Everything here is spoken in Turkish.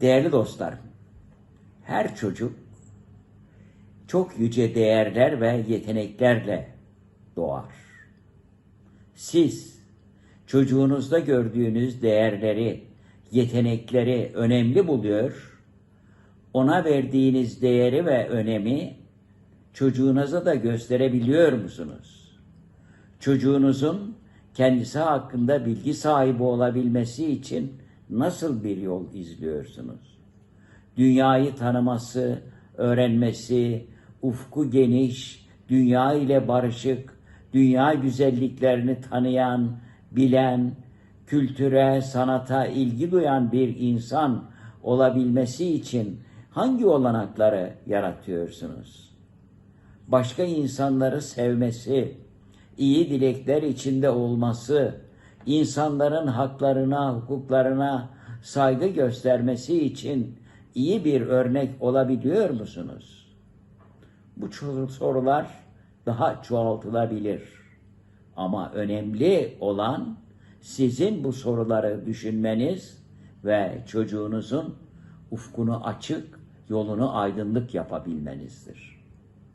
Değerli dostlarım, her çocuk çok yüce değerler ve yeteneklerle doğar. Siz çocuğunuzda gördüğünüz değerleri, yetenekleri önemli buluyor, ona verdiğiniz değeri ve önemi çocuğunuza da gösterebiliyor musunuz? Çocuğunuzun kendisi hakkında bilgi sahibi olabilmesi için nasıl bir yol izliyorsunuz? Dünyayı tanıması, öğrenmesi, ufku geniş, dünya ile barışık, dünya güzelliklerini tanıyan, bilen, kültüre, sanata ilgi duyan bir insan olabilmesi için hangi olanakları yaratıyorsunuz? Başka insanları sevmesi, iyi dilekler içinde olması, insanların haklarına, hukuklarına saygı göstermesi için iyi bir örnek olabiliyor musunuz? Bu sorular daha çoğaltılabilir. Ama önemli olan sizin bu soruları düşünmeniz ve çocuğunuzun ufkunu açık, yolunu aydınlık yapabilmenizdir.